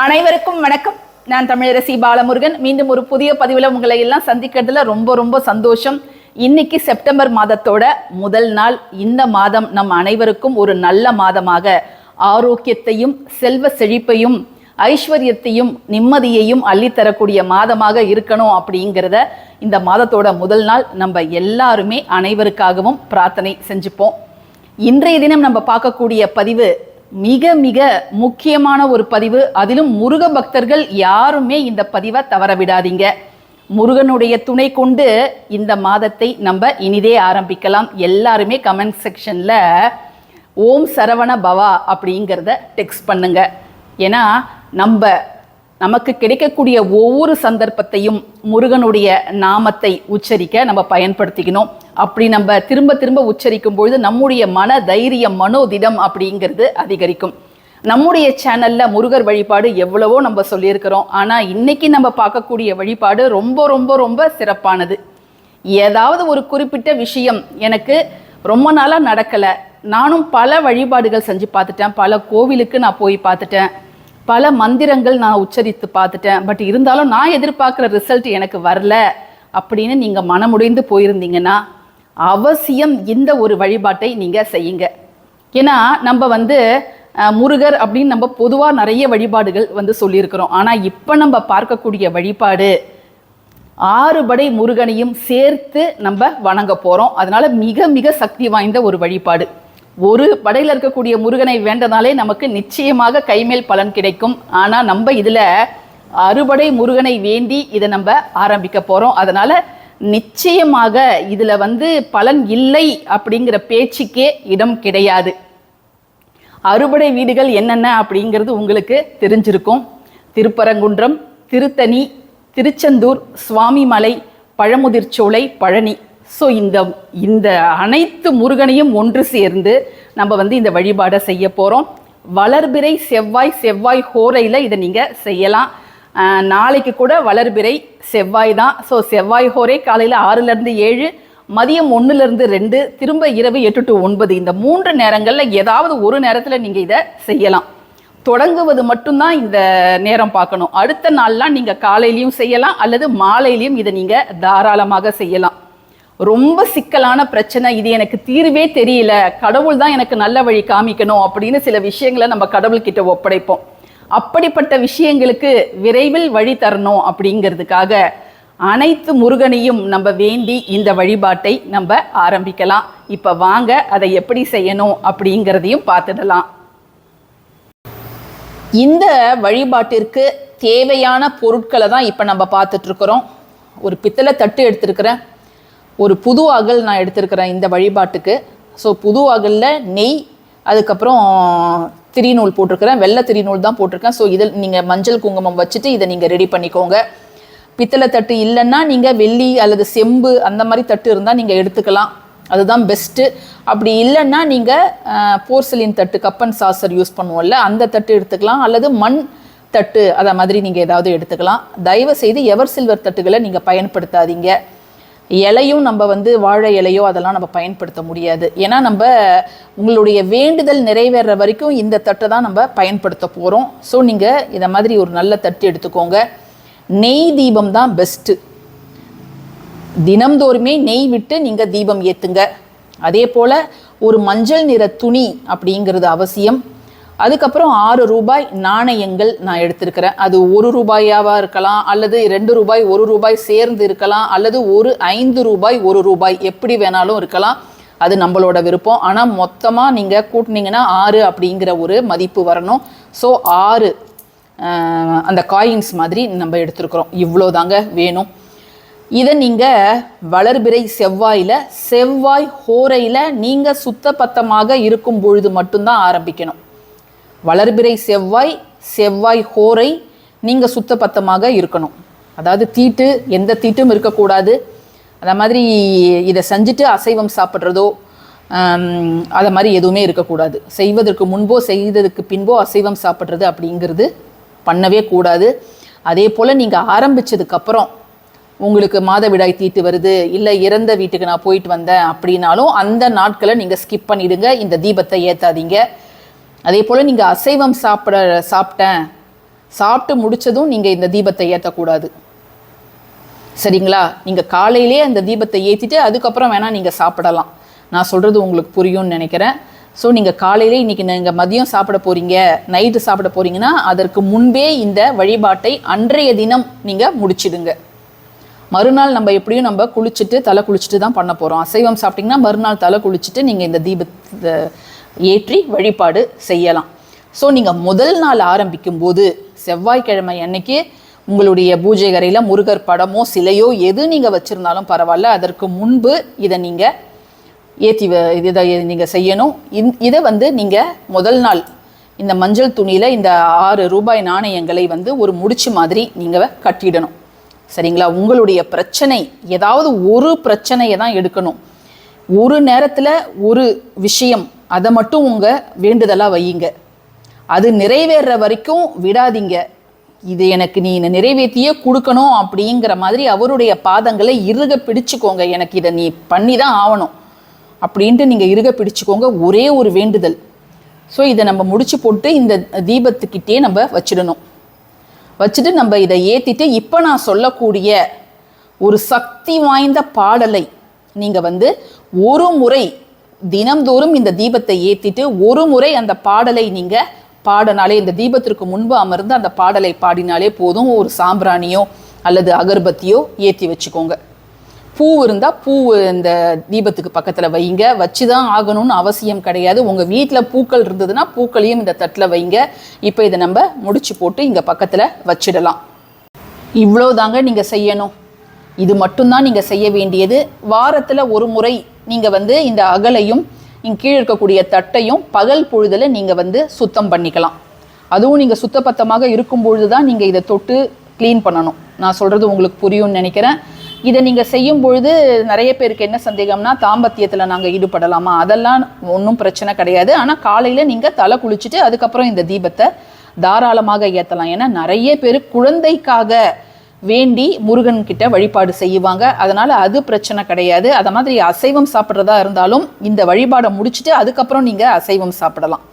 அனைவருக்கும் வணக்கம். நான் தமிழரசி பாலமுருகன். மீண்டும் ஒரு புதிய பதிவில் உங்களை எல்லாம் சந்திக்கிறதுல ரொம்ப ரொம்ப சந்தோஷம். இன்னைக்கு செப்டம்பர் மாதத்தோட முதல் நாள். இந்த மாதம் நம் அனைவருக்கும் ஒரு நல்ல மாதமாக ஆரோக்கியத்தையும் செல்வ செழிப்பையும் ஐஸ்வர்யத்தையும் நிம்மதியையும் அள்ளித்தரக்கூடிய மாதமாக இருக்கணும் அப்படிங்கிறத இந்த மாதத்தோட முதல் நாள் நம்ம எல்லாருமே அனைவருக்காகவும் பிரார்த்தனை செஞ்சுப்போம். இன்றைய தினம் நம்ம பார்க்கக்கூடிய பதிவு மிக மிக முக்கியமான ஒரு பதிவு. அதிலும் முருக பக்தர்கள் யாருமே இந்த பதிவை தவற விடாதீங்க. முருகனுடைய துணை கொண்டு இந்த மாதத்தை நம்ம இனிதே ஆரம்பிக்கலாம். எல்லாருமே கமெண்ட் செக்ஷன்ல ஓம் சரவண பவா அப்படிங்கிறத டெக்ஸ்ட் பண்ணுங்க. ஏன்னா நம்ம நமக்கு கிடைக்கக்கூடிய ஒவ்வொரு சந்தர்ப்பத்தையும் முருகனுடைய நாமத்தை உச்சரிக்க நம்ம பயன்படுத்திக்கணும். அப்படி நம்ம திரும்ப திரும்ப உச்சரிக்கும் பொழுது நம்முடைய மன தைரியம் மனோதிடம் அப்படிங்கிறது அதிகரிக்கும். நம்முடைய சேனல்ல முருகர் வழிபாடு எவ்வளவோ நம்ம சொல்லியிருக்கிறோம். ஆனா இன்னைக்கு நம்ம பார்க்கக்கூடிய வழிபாடு ரொம்ப ரொம்ப ரொம்ப சிறப்பானது. ஏதாவது ஒரு குறிப்பிட்ட விஷயம் எனக்கு ரொம்ப நாளாக நடக்கலை. நானும் பல வழிபாடுகள் செஞ்சு பார்த்துட்டேன். பல கோவிலுக்கு நான் போய் பார்த்துட்டேன். பல மந்திரங்கள் நான் உச்சரித்து பார்த்துட்டேன். பட் இருந்தாலும் நான் எதிர்பார்க்குற ரிசல்ட் எனக்கு வரல அப்படின்னு நீங்கள் மனமுடைந்து போயிருந்தீங்கன்னா அவசியம் இந்த ஒரு வழிபாட்டை நீங்கள் செய்யுங்க. ஏன்னா நம்ம வந்து முருகர் அப்படின்னு நம்ம பொதுவாக நிறைய வழிபாடுகள் வந்து சொல்லியிருக்கிறோம். ஆனால் இப்போ நம்ம பார்க்கக்கூடிய வழிபாடு ஆறுபடை முருகனையும் சேர்த்து நம்ம வணங்க போகிறோம் அதனால் மிக மிக சக்தி வாய்ந்த ஒரு வழிபாடு. ஒரு படையில் இருக்கக்கூடிய முருகனை வேண்டனாலே நமக்கு நிச்சயமாக கைமேல் பலன் கிடைக்கும். ஆனால் நம்ம இதில் அறுபடை முருகனை வேண்டி இதை நம்ம ஆரம்பிக்க போகிறோம் அதனால் நிச்சயமாக இதில் வந்து பலன் இல்லை அப்படிங்கிற பேச்சுக்கே இடம் கிடையாது. அறுபடை வீடுகள் என்னென்ன அப்படிங்கிறது உங்களுக்கு தெரிஞ்சிருக்கும். திருப்பரங்குன்றம் திருத்தணி திருச்செந்தூர் சுவாமிமலை பழமுதிர்ச்சோலை பழனி. ஸோ இந்த இந்த அனைத்து முருகனையும் ஒன்று சேர்ந்து நம்ம வந்து இந்த வழிபாடை செய்ய போகிறோம் வளர்பிறை செவ்வாய் செவ்வாய் ஹோரையில் இதை நீங்கள் செய்யலாம். நாளைக்கு கூட வளர்பிறை செவ்வாய் தான். ஸோ செவ்வாய் ஹோரை காலையில் ஆறுலேருந்து ஏழு மதியம் ஒன்றுலேருந்து ரெண்டு திரும்ப இரவு எட்டு டு ஒன்பது. இந்த மூன்று நேரங்களில் ஏதாவது ஒரு நேரத்தில் நீங்கள் இதை செய்யலாம். தொடங்குவது மட்டும்தான் இந்த நேரம் பார்க்கணும். அடுத்த நாள்லாம் நீங்கள் காலையிலையும் செய்யலாம் அல்லது மாலையிலையும் இதை நீங்கள் தாராளமாக செய்யலாம். ரொம்ப சிக்கலான பிரச்சனை. இது எனக்கு தீர்வே தெரியல. கடவுள் தான் எனக்கு நல்ல வழி காமிக்கணும் அப்படின்னு சில விஷயங்களை நம்ம கடவுள்கிட்ட ஒப்படைப்போம். அப்படிப்பட்ட விஷயங்களுக்கு விரைவில் வழி தரணும் அப்படிங்கிறதுக்காக அனைத்து முருகனையும் நம்ம வேண்டி இந்த வழிபாட்டை நம்ம ஆரம்பிக்கலாம். இப்போ வாங்க அதை எப்படி செய்யணும் அப்படிங்கிறதையும் பார்த்துடலாம். இந்த வழிபாட்டிற்கு தேவையான பொருட்களை தான் இப்போ நம்ம பார்த்துட்ருக்குறோம் ஒரு பித்தளை தட்டு எடுத்திருக்கிறேன். ஒரு புது அகல் நான் எடுத்திருக்கிறேன் இந்த வழிபாட்டுக்கு. ஸோ புது அகலில் நெய் அதுக்கப்புறம் திரிநூல் போட்டிருக்கிறேன். வெள்ளை திரிநூல் தான் போட்டிருக்கேன். ஸோ இதில் நீங்கள் மஞ்சள் குங்குமம் வச்சுட்டு இதை நீங்கள் ரெடி பண்ணிக்கோங்க. பித்தளை தட்டு இல்லைன்னா நீங்கள் வெள்ளி அல்லது செம்பு அந்த மாதிரி தட்டு இருந்தால் நீங்கள் எடுத்துக்கலாம். அதுதான் பெஸ்ட்டு அப்படி இல்லைன்னா நீங்கள் போர்சலின் தட்டு கப்பன் சாசர் யூஸ் பண்ணுவோம்ல அந்த தட்டு எடுத்துக்கலாம். அல்லது மண் தட்டு அதை மாதிரி நீங்கள் ஏதாவது எடுத்துக்கலாம். தயவு செய்து எவர் சில்வர் தட்டுகளை நீங்கள் பயன்படுத்தாதீங்க. இலையும் நம்ம வந்து வாழை இலையோ அதெல்லாம் நம்ம பயன்படுத்த முடியாது. ஏன்னா நம்ம உங்களுடைய வேண்டுதல் நிறைவேற வரைக்கும் இந்த தட்டை தான் நம்ம பயன்படுத்த போகிறோம் ஸோ நீங்கள் இதை மாதிரி ஒரு நல்ல தட்டு எடுத்துக்கோங்க. நெய் தீபம் தான் பெஸ்ட்டு தினம்தோறுமே நெய் விட்டு நீங்கள் தீபம் ஏற்றுங்க அதே போல் ஒரு மஞ்சள் நிற துணி அப்படிங்கிறது அவசியம். அதுக்கப்புறம் ஆறு ரூபாய் நாணயங்கள் நான் எடுத்திருக்கிறேன். அது ஒரு ரூபாயாவா இருக்கலாம் அல்லது ரெண்டு ரூபாய் ஒரு ரூபாய் சேர்ந்து இருக்கலாம் அல்லது ஒரு ஐந்து ரூபாய் ஒரு ரூபாய் எப்படி வேணாலும் இருக்கலாம். அது நம்மளோட விருப்பம். ஆனால் மொத்தமாக நீங்கள் கூட்டினீங்கன்னா ஆறு அப்படிங்கிற ஒரு மதிப்பு வரணும். ஸோ ஆறு அந்த காயின்ஸ் மாதிரி நம்ம எடுத்துருக்குறோம். இவ்வளோ தாங்க வேணும். இதை நீங்கள் வளர்பிறை செவ்வாயில் செவ்வாய் ஹோரையில் நீங்கள் சுத்தபத்தமாக இருக்கும் பொழுது மட்டும்தான் ஆரம்பிக்கணும். வளர்பிறை செவ்வாய் செவ்வாய் ஹோரை நீங்கள் சுத்த பத்தமாக இருக்கணும். அதாவது தீட்டு எந்த தீட்டும் இருக்கக்கூடாது. அந்த மாதிரி இதை செஞ்சுட்டு அசைவம் சாப்பிட்றதோ அதை மாதிரி எதுவுமே இருக்கக்கூடாது. செய்வதற்கு முன்போ செய்ததுக்கு பின்போ அசைவம் சாப்பிட்றது அப்படிங்கிறது பண்ணவே கூடாது. அதே போல் நீங்கள் ஆரம்பிச்சதுக்கப்புறம் உங்களுக்கு மாதவிடாய் தீட்டு வருது இல்லை இறந்த வீட்டுக்கு நான் போயிட்டு வந்தேன் அப்படின்னாலும் அந்த நாட்களை நீங்கள் ஸ்கிப் பண்ணிடுங்க. இந்த தீபத்தை ஏற்றாதீங்க அதே போல் நீங்கள் அசைவம் சாப்பிட சாப்பிட்டேன் சாப்பிட்டு முடிச்சதும் நீங்கள் இந்த தீபத்தை ஏற்றக்கூடாது சரிங்களா? நீங்கள் காலையிலே அந்த தீபத்தை ஏற்றிட்டு அதுக்கப்புறம் வேணால் நீங்கள் சாப்பிடலாம். நான் சொல்கிறது உங்களுக்கு புரியும்னு நினைக்கிறேன். ஸோ நீங்கள் காலையிலே இன்றைக்கி நீங்கள் மதியம் சாப்பிட போகிறீங்க நைட்டு சாப்பிட போகிறீங்கன்னா அதற்கு முன்பே இந்த வழிபாட்டை அன்றைய தினம் நீங்கள் முடிச்சிடுங்க. மறுநாள் நம்ம எப்படியும் நம்ம குளிச்சுட்டு தலை குளிச்சுட்டு தான் பண்ண போகிறோம் அசைவம் சாப்பிட்டிங்கன்னா மறுநாள் தலை குளிச்சுட்டு நீங்கள் இந்த தீபத்தை ஏற்றி வழிபாடு செய்யலாம். ஸோ நீங்கள் முதல் நாள் ஆரம்பிக்கும் போது செவ்வாய்க்கிழமை அன்னைக்கு உங்களுடைய பூஜை கரையில் முருகர் படமோ சிலையோ எது நீங்கள் வச்சுருந்தாலும் பரவாயில்ல. அதற்கு முன்பு இதை நீங்கள் ஏற்றி இதை நீங்கள் செய்யணும். இந் இதை வந்து நீங்கள் முதல் நாள் இந்த மஞ்சள் துணியில் இந்த ஆறு ரூபாய் நாணயங்களை வந்து ஒரு முடிச்சு மாதிரி நீங்கள் கட்டிடணும். சரிங்களா? உங்களுடைய பிரச்சனை ஏதாவது ஒரு பிரச்சனையை தான் எடுக்கணும். ஒரு நேரத்தில் ஒரு விஷயம் அதை மட்டும் உங்கள் வேண்டுதலாக வையுங்க. அது நிறைவேற வரைக்கும் விடாதீங்க. இது எனக்கு நீ நிறைவேற்றியே கொடுக்கணும் அப்படிங்கிற மாதிரி அவருடைய பாதங்களை இறுக பிடிச்சுக்கோங்க. எனக்கு இதை நீ பண்ணி தான் ஆகணும் அப்படின்ட்டு நீங்கள் இறுக பிடிச்சுக்கோங்க. ஒரே ஒரு வேண்டுதல். ஸோ இதை நம்ம முடிச்சு போட்டு இந்த தீபத்துக்கிட்டே நம்ம வச்சிடணும். வச்சுட்டு நம்ம இதை ஏற்றிட்டு இப்போ நான் சொல்லக்கூடிய ஒரு சக்தி வாய்ந்த பாடலை நீங்கள் வந்து ஒரு முறை தினம்தோறும் இந்த தீபத்தை ஏற்றிட்டு ஒரு முறை அந்த பாடலை நீங்கள் பாடினாலே இந்த தீபத்திற்கு முன்பு அமர்ந்து அந்த பாடலை பாடினாலே போதும். ஒரு சாம்பிராணியோ அல்லது அகர்பத்தியோ ஏற்றி வச்சுக்கோங்க. பூ இருந்தால் பூ இந்த தீபத்துக்கு பக்கத்தில் வைங்க. வச்சு தான் ஆகணும்னு அவசியம் கிடையாது. உங்கள் வீட்டில் பூக்கள் இருந்ததுன்னா பூக்களையும் இந்த தட்டில் வைங்க. இப்போ இதை நம்ம முடிச்சு போட்டு இங்கே பக்கத்தில் வச்சிடலாம். இவ்வளோ தாங்க நீங்கள் செய்யணும். இது மட்டும்தான் நீங்கள் செய்ய வேண்டியது. வாரத்தில் ஒரு முறை நீங்கள் வந்து இந்த அகலையும் இங்கே கீழே இருக்கக்கூடிய தட்டையும் பகல் பொழுதில் நீங்கள் வந்து சுத்தம் பண்ணிக்கலாம். அதுவும் நீங்கள் சுத்தபத்தமாக இருக்கும் பொழுது தான் நீங்கள் இதை தொட்டு க்ளீன் பண்ணணும். நான் சொல்கிறது உங்களுக்கு புரியும்னு நினைக்கிறேன். இதை நீங்கள் செய்யும் பொழுது நிறைய பேருக்கு என்ன சந்தேகம்னா தாம்பத்தியத்தில் நாங்கள் ஈடுபடலாமா? அதெல்லாம் ஒன்றும் பிரச்சனை கிடையாது. ஆனால் காலையில் நீங்கள் தலை குளிச்சுட்டு அதுக்கப்புறம் இந்த தீபத்தை தாராளமாக ஏற்றலாம் ஏன்னா நிறைய பேர் குழந்தைக்காக வேண்டி முருகன் கிட்ட வழிபாடு செய்வாங்க. அதனால அது பிரச்சனை கிடையாது. அதை மாதிரி அசைவம் சாப்பிட்றதா இருந்தாலும் இந்த வழிபாடை முடிச்சுட்டு அதுக்கப்புறம் நீங்கள் அசைவம் சாப்பிடலாம்.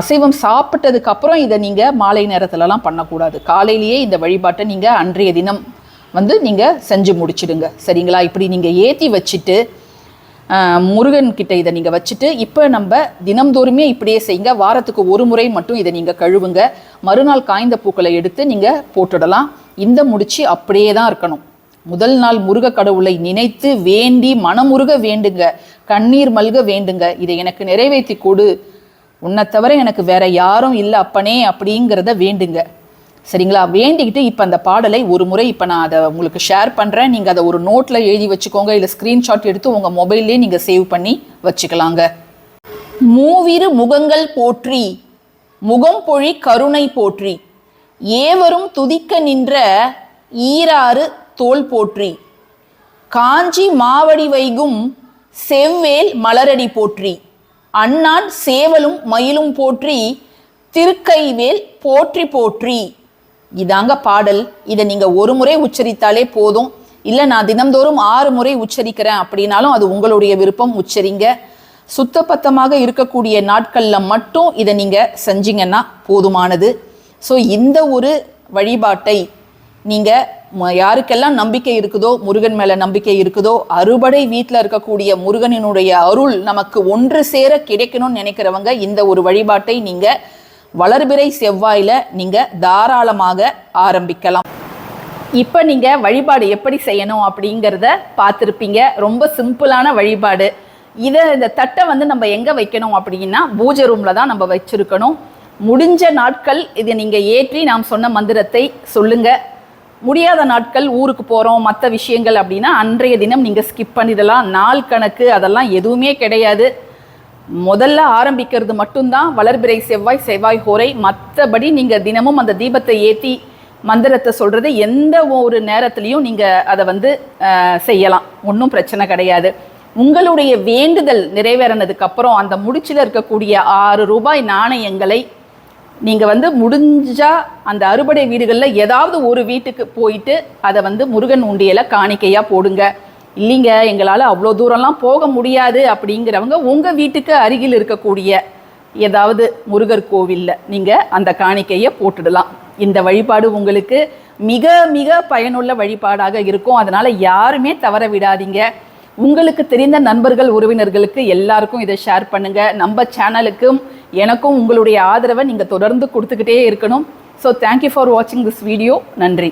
அசைவம் சாப்பிட்டதுக்கப்புறம் இதை நீங்கள் மாலை நேரத்துலலாம் பண்ணக்கூடாது. காலையிலேயே இந்த வழிபாட்டை நீங்கள் அன்றைய தினம் வந்து நீங்கள் செஞ்சு முடிச்சிடுங்க. சரிங்களா? இப்படி நீங்கள் ஏற்றி வச்சுட்டு முருகன் கிட்ட இதை நீங்கள் வச்சுட்டு இப்போ நம்ம தினம்தோறுமே இப்படியே செய்யுங்க. வாரத்துக்கு ஒரு முறை மட்டும் இதை நீங்கள் கழுவுங்க. மறுநாள் காய்ந்த பூக்களை எடுத்து நீங்கள் போட்டுடலாம். இந்த முடிச்சு அப்படியே தான் இருக்கணும். முதல் நாள் முருக கடவுளை நினைத்து வேண்டி மனமுருக வேண்டுங்க. கண்ணீர் மல்க வேண்டுங்க. இதை எனக்கு நிறைவேற்றி கொடு. உன்னை தவிர எனக்கு வேற யாரும் இல்லை அப்பனே அப்படிங்கிறத வேண்டுங்க. சரிங்களா? வேண்டிக்கிட்டு இப்போ அந்த பாடலை ஒரு முறை இப்போ நான் அதை உங்களுக்கு ஷேர் பண்ணுறேன் நீங்கள் அதை ஒரு நோட்டில் எழுதி வச்சுக்கோங்க. இல்லை ஸ்க்ரீன்ஷாட் எடுத்து உங்கள் மொபைல்லே நீங்கள் சேவ் பண்ணி வச்சுக்கலாங்க. மூவிரு முகங்கள் போற்றி முகம் பொழி கருணை போற்றி ஏவரும் துதிக்க நின்ற ஈராறு தோல் போற்றி காஞ்சி மாவடி வைகும் செவ்வேல் மலரடி போற்றி அண்ணான் சேவலும் மயிலும் போற்றி திருக்கைவேல் போற்றி போற்றி. இதாங்க பாடல். இதை நீங்கள் ஒரு முறை உச்சரித்தாலே போதும். இல்லை நான் தினம்தோறும் ஆறு முறை உச்சரிக்கிறேன் அப்படின்னாலும் அது உங்களுடைய விருப்பம். உச்சரிங்க. சுத்தபத்தமாக இருக்கக்கூடிய நாட்களில் மட்டும் இதை நீங்கள் செஞ்சீங்கன்னா போதுமானது. ஸோ இந்த ஒரு வழிபாட்டை நீங்கள் யாருக்கெல்லாம் நம்பிக்கை இருக்குதோ முருகன் மேலே நம்பிக்கை இருக்குதோ அறுபடை வீட்டில் இருக்கக்கூடிய முருகனினுடைய அருள் நமக்கு ஒன்று சேர கிடைக்கணும்னு நினைக்கிறவங்க இந்த ஒரு வழிபாட்டை நீங்கள் வளர்பிறை செவ்வாயில் நீங்கள் தாராளமாக ஆரம்பிக்கலாம். இப்போ நீங்கள் வழிபாடு எப்படி செய்யணும் அப்படிங்கிறத பார்த்துருப்பீங்க. ரொம்ப சிம்பிளான வழிபாடு. இதை இந்த தட்டை வந்து நம்ம எங்கே வைக்கணும் அப்படின்னா பூஜை ரூமில் தான் நம்ம வச்சுருக்கணும். முடிஞ்ச நாட்கள் இதை நீங்கள் ஏற்றி நாம் சொன்ன மந்திரத்தை சொல்லுங்கள் முடியாத நாட்கள் ஊருக்கு போகிறோம் மற்ற விஷயங்கள் அப்படின்னா அன்றைய தினம் நீங்கள் ஸ்கிப் பண்ணிடலாம். நாள் கணக்கு அதெல்லாம் எதுவுமே கிடையாது. முதல்ல ஆரம்பிக்கிறது மட்டும்தான். வளர்பிறை செவ்வாய் செவ்வாய் ஹோரை. மற்றபடி நீங்கள் தினமும் அந்த தீபத்தை ஏற்றி மந்திரத்தை சொல்கிறது எந்த ஒரு நேரத்துலையும் நீங்கள் அதை வந்து செய்யலாம். ஒன்றும் பிரச்சனை கிடையாது. உங்களுடைய வேண்டுதல் நிறைவேறினதுக்கு அப்புறம் அந்த முடிச்சில் இருக்கக்கூடிய ஆறு ரூபாய் நாணயங்களை நீங்கள் வந்து முடிஞ்சால் அந்த அறுபடை வீடுகளில் ஏதாவது ஒரு வீட்டுக்கு போயிட்டு அதை வந்து முருகன் உண்டியலை காணிக்கையாக போடுங்க. இல்லைங்க எங்களால் அவ்வளோ தூரம்லாம் போக முடியாது அப்படிங்கிறவங்க உங்கள் வீட்டுக்கு அருகில் இருக்கக்கூடிய ஏதாவது முருகர் கோவிலில் நீங்கள் அந்த காணிக்கையை போட்டுடலாம். இந்த வழிபாடு உங்களுக்கு மிக மிக பயனுள்ள வழிபாடாக இருக்கும். அதனால் யாருமே தவற விடாதீங்க. உங்களுக்கு தெரிந்த நண்பர்கள் உறவினர்களுக்கு எல்லாருக்கும் இதை ஷேர் பண்ணுங்கள் நம்ம சேனலுக்கும் எனக்கும் உங்களுடைய ஆதரவை நீங்கள் தொடர்ந்து கொடுத்துக்கிட்டே இருக்கணும். ஸோ தேங்க்யூ ஃபார் வாட்சிங் திஸ் வீடியோ நன்றி.